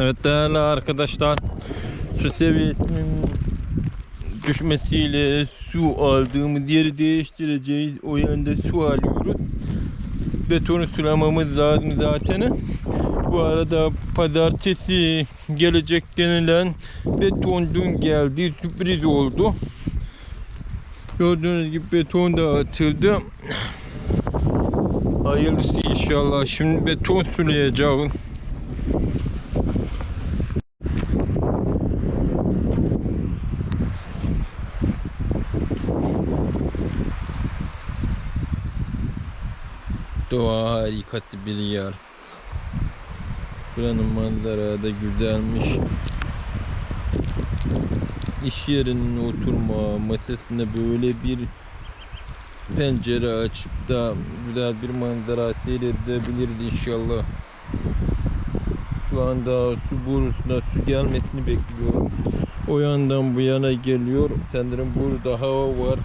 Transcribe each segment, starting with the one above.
Evet değerli arkadaşlar su seviyesinin düşmesiyle su aldığımız yeri değiştireceğiz. O yönde su alıyoruz. Betonu sulamamız lazım zaten. Bu arada pazartesi gelecek denilen beton geldi. Sürpriz oldu. Gördüğünüz gibi beton da atıldı. Hayırlısı inşallah. Şimdi beton sulayacağız. Harikası bir yer. Buranın manzara da güzelmiş. İş yerinin oturma masasında böyle bir pencere açıp da güzel bir manzara seyredebiliriz inşallah. Şu anda su borusuna su gelmesini bekliyorum. O yandan bu yana geliyor. Sanırım burada hava var.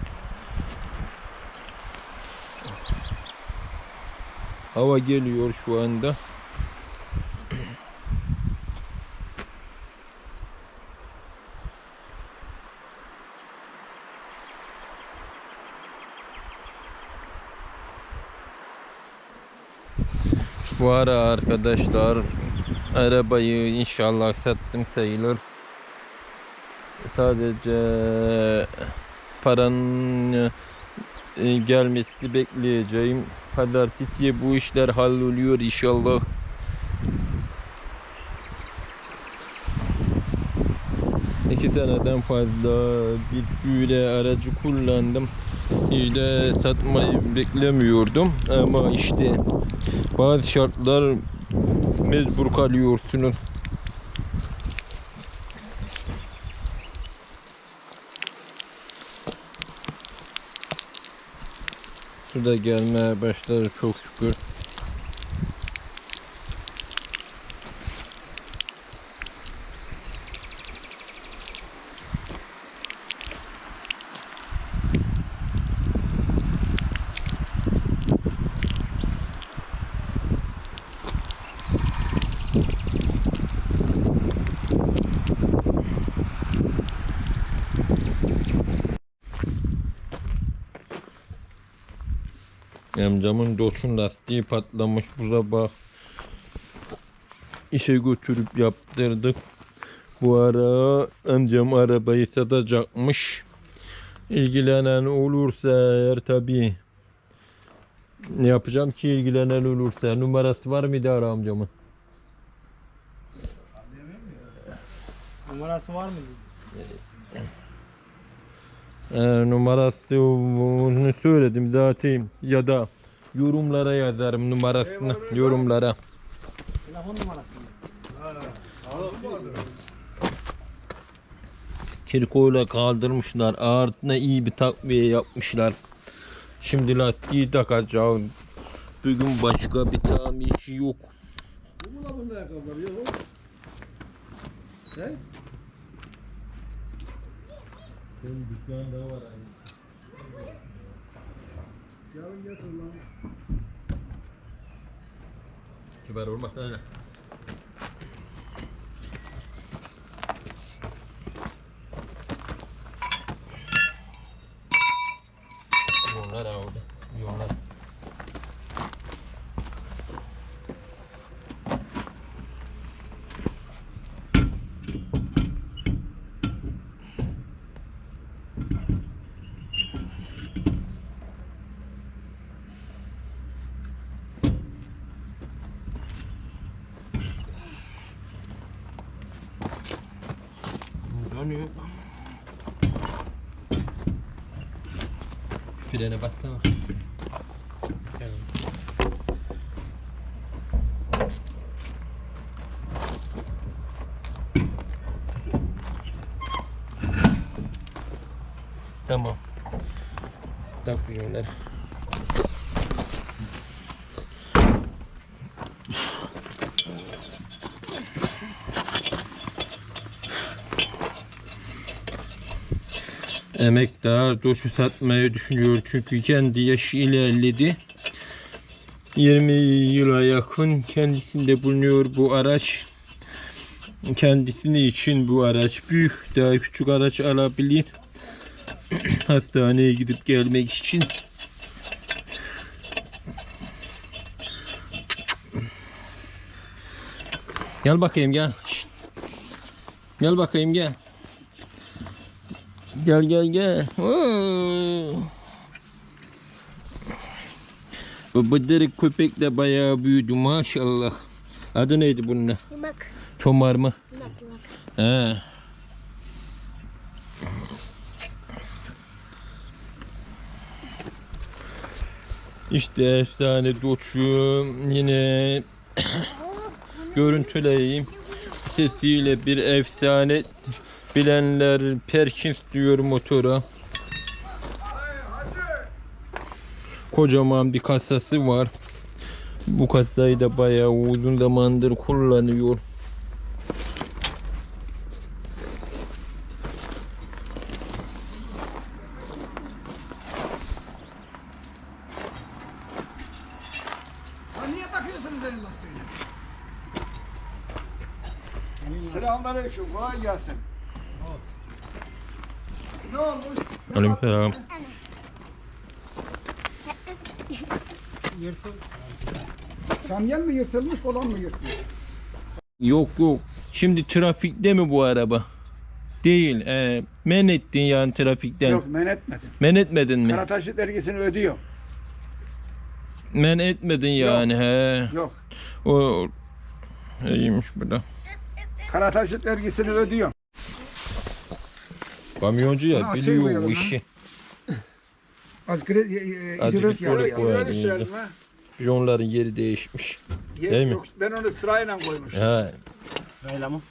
Hava geliyor şu anda. Bu ara arkadaşlar arabayı inşallah sattım sayılır. Sadece paranın gelmesini bekleyeceğim. Pazartesiye bu işler halloluyor inşallah. İki seneden fazla bir böyle aracı kullandım. Hiç de satmayı beklemiyordum ama işte bazı şartlar mecbur kalıyorsunuz. Su da gelmeye başladı çok şükür. Amcamın doçun lastiği patlamış bu sabah. İşe götürüp yaptırdık. Bu ara amcam arabayı satacakmış. İlgilenen olursa eğer tabi ne yapacağım ki ilgilenen olursa numarası var mıydı ara amcamın? Numarası var mı? Ee, numarası onu söyledim zaten ya da yorumlara yazarım numarasını yorumlara. Telefon numarası mı? Kirkoyla kaldırmışlar. Ağırtına iyi bir takviye yapmışlar. Şimdi lastiği takacağım. Bugün başka bir tamir yok. Bu mu lan bunda ayakkabılar yok? He? Benim dükkanda var Yarın getir lan. Kibar olmasana. Yollar abi. Yollar. Dönüyor. Frene bassana. Tamam. Tak Emektar doşu satmayı düşünüyor çünkü kendi yaşı ilerledi. 20 yıla yakın kendisinde bulunuyor bu araç. kendisini için bu araç büyük. Daha küçük araç alabilir. Hastaneye gidip gelmek için. Gel bakayım gel. Gel bakayım gel. Gel gel gel. Oo. Bu bıdırık köpek de bayağı büyüdü maşallah. Adı neydi bunun? Yumak. Çomar mı? Yumak yumak. He. İşte efsane doçu yine görüntüleyeyim. Sesiyle bir efsane bilenler Perkins diyor motora. Kocaman bir kasası var. Bu kasayı da bayağı uzun zamandır kullanıyor. Selamünaleyküm. Kolay gelsin. Aleykümselam. Kamyon mu yırtılmış, kolon mu yırtılmış? Yok yok. Şimdi trafikte mi bu araba? Değil. E, men ettin yani trafikten. Yok, men etmedim. Men etmedin mi? Karataşıt vergisini ödüyor. Men etmedin yani he. Yok, O o- iyiymiş bu da. Karataşıt vergisini ödüyor. Kamyoncu ya Ha, şey biliyor bu işi. Asgari e, e, Azıcık böyle isterim ha. Jonların yeri değişmiş. Ye- Değil mi? Yok, ben onu sırayla koymuşum. Ha, Sırayla mı?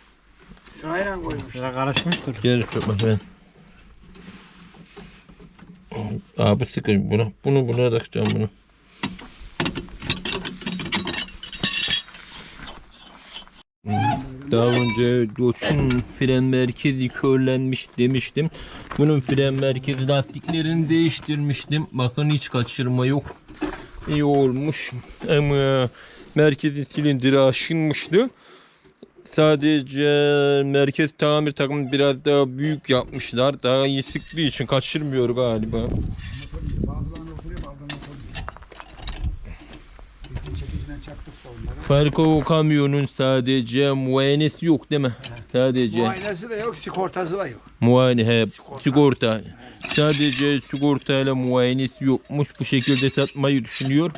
Sırayla koymuşum. Sıra karışmıştır. gel tutma ben. Abi sıkın bunu. Bunu buna takacağım bunu. Daha önce Dodge'un fren merkezi körlenmiş demiştim. Bunun fren merkezi lastiklerini değiştirmiştim. Bakın hiç kaçırma yok. İyi olmuş. Ama merkezin silindiri aşınmıştı. Sadece merkez tamir takımı biraz daha büyük yapmışlar. Daha iyi sıktığı için kaçırmıyor galiba. Çekiciden çaktık da onları. Farko kamyonun sadece muayenesi yok değil mi? Sadece Muayenesi de yok, sigortası da yok. muayene he, Sigorta. sigorta. Sadece sigortayla muayenesi yokmuş. Bu şekilde satmayı düşünüyor.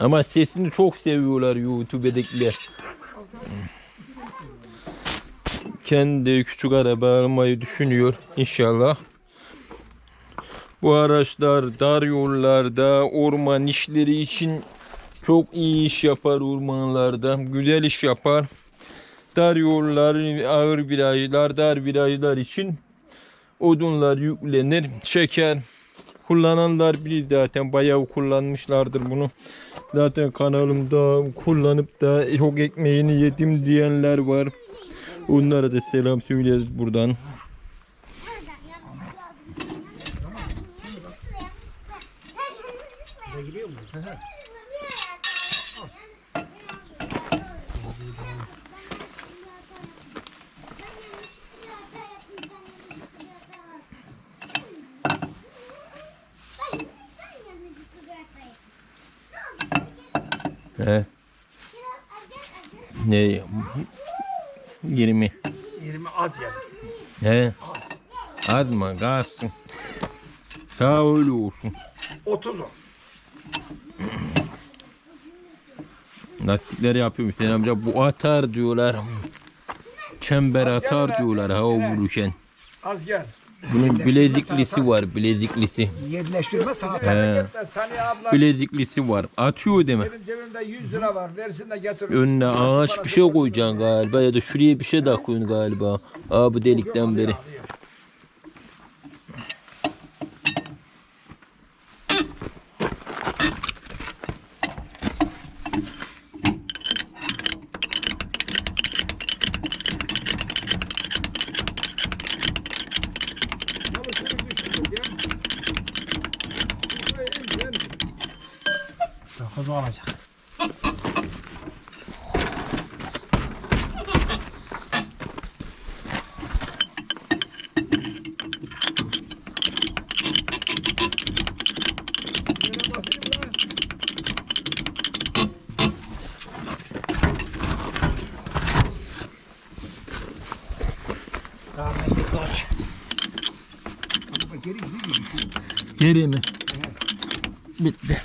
Ama sesini çok seviyorlar YouTube'dakiler. Kendi küçük araba almayı düşünüyor inşallah. Bu araçlar dar yollarda, orman işleri için çok iyi iş yapar ormanlarda. Güzel iş yapar. Dar yollar, ağır virajlar, dar virajlar için odunlar yüklenir, çeker. Kullananlar bilir zaten bayağı kullanmışlardır bunu. Zaten kanalımda kullanıp da çok ekmeğini yedim diyenler var. Onlara da selam söyleriz buradan. He. Ne? 20. 20 az yani. He. Atma kalsın. Sağ öyle olsun. 30 o. Lastikleri yapıyorum Hüseyin amca. Bu atar diyorlar. Çember atar diyorlar hava vururken. Az gel. Bunun bileziklisi var bileziklisi. Yerleştirme. He. Sani abla. Bileziklisi var. Atıyor mi? Benim cebimde 100 lira var. Versin de getir. Önüne ağaç bir şey koyacaksın galiba ya da şuraya bir şey daha koyun galiba. Abi delikten beri. bu alacak. Rahmetli koç. Geri mi? Bitti.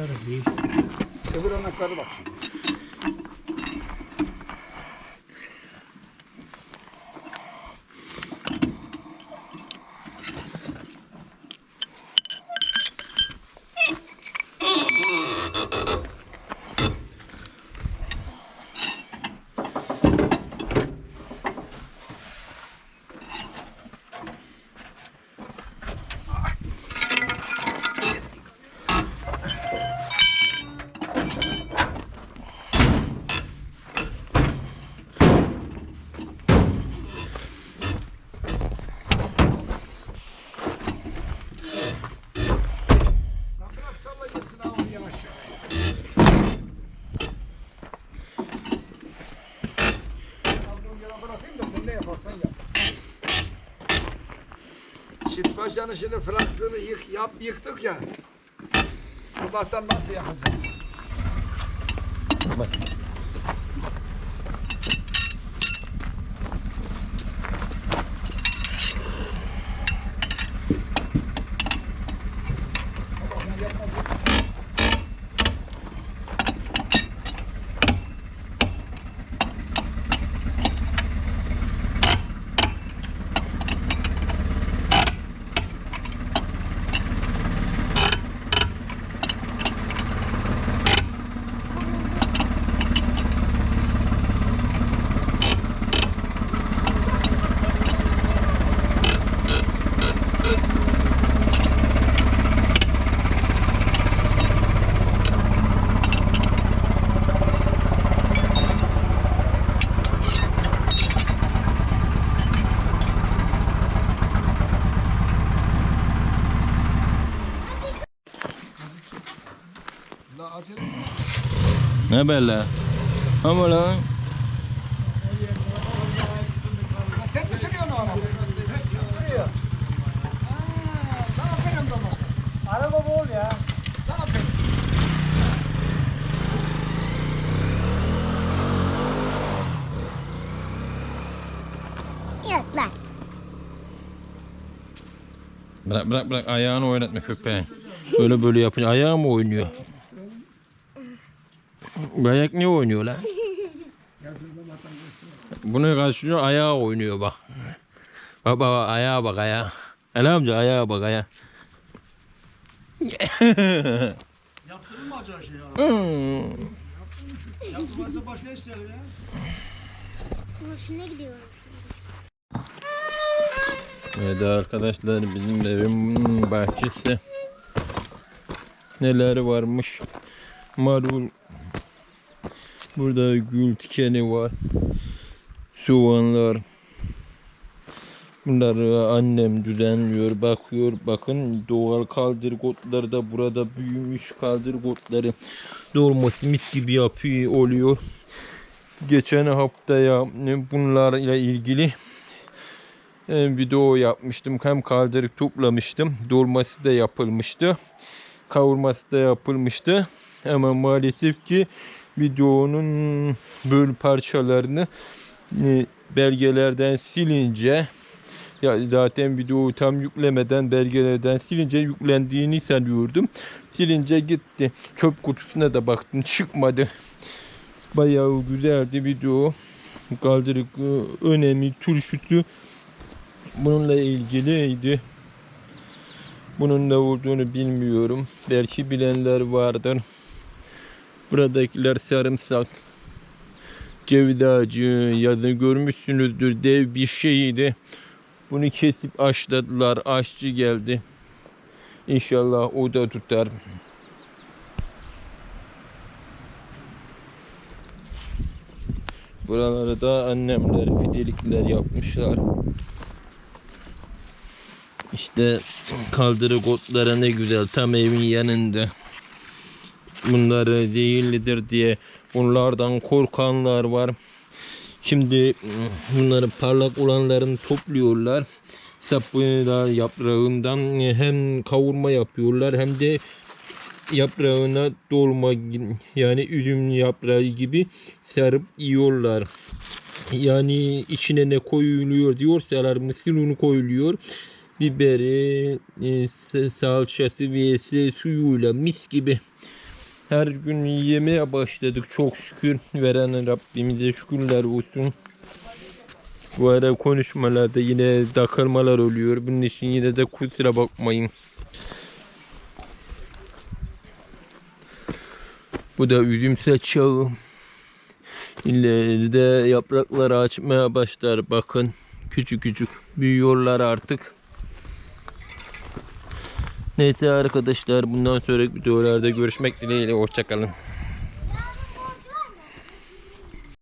Anahtarı değil. Öbür anahtarı bak şimdi. Lan bırak salla gitsin ha onu yavaş yavaş. Aldığım yere bırakayım da sen ne yaparsan yap. Başlarını şimdi fraksını yık, yap, yıktık ya. Sabahtan nasıl yakacağız? Bak. Ne böyle? Ama lan. La sen mi sürüyorsun o arabayı? Sürüyor. Aa, yapayım zaman? Araba bol ya. Yok lan. Bırak bırak bırak ayağını oynatma köpeğin. Böyle böyle yapınca ayağı mı oynuyor? Ayak niye oynuyor lan? Bunu karşılıyor ayağı oynuyor bak. Bak bak bak ayağa bak ayağa. Ali amca ayağa bak ayağa. Yaptırır mı acaba şey ya? Hmm. Yaptırmazsa başka ister ya. Hoşuna gidiyoruz. Evet arkadaşlar bizim evin bahçesi. Neler varmış. Marul. Burada gül tikeni var. Soğanlar. Bunları annem düzenliyor, bakıyor. Bakın doğal kaldırgotları da burada büyümüş kaldırgotları. Dolması mis gibi yapıyor oluyor. Geçen haftaya bunlarla ilgili e, video yapmıştım. Hem kaldırık toplamıştım. Dolması da yapılmıştı. Kavurması da yapılmıştı. Ama maalesef ki videonun böl parçalarını e, belgelerden silince ya zaten videoyu tam yüklemeden belgelerden silince yüklendiğini sanıyordum. Silince gitti. Çöp kutusuna da baktım çıkmadı. Bayağı güzeldi video. Kaldırık e, önemi turşusu bununla ilgiliydi. Bunun ne olduğunu bilmiyorum. Belki bilenler vardır. Buradakiler sarımsak, ceviz ağacı ya da görmüşsünüzdür dev bir şeydi. Bunu kesip aşladılar. Aşçı geldi. İnşallah o da tutar. Buraları da annemler fidelikler yapmışlar. İşte kaldırı otları ne güzel tam evin yanında. Bunları zehirlidir diye bunlardan korkanlar var. Şimdi bunların parlak olanlarını topluyorlar. Sapını yaprağından hem kavurma yapıyorlar hem de yaprağına dolma yani üzüm yaprağı gibi sarıp yiyorlar. Yani içine ne koyuluyor diyorsalar mısır unu koyuluyor. Biberi, e, sa- salçası vs suyuyla mis gibi. Her gün yemeye başladık çok şükür. Veren Rabbimize şükürler olsun. Bu ara konuşmalarda yine takılmalar oluyor. Bunun için yine de kusura bakmayın. Bu da üzüm saçağı. İleride yapraklar açmaya başlar. Bakın küçük küçük büyüyorlar artık. Neyse arkadaşlar bundan sonraki videolarda görüşmek dileğiyle. Hoşçakalın.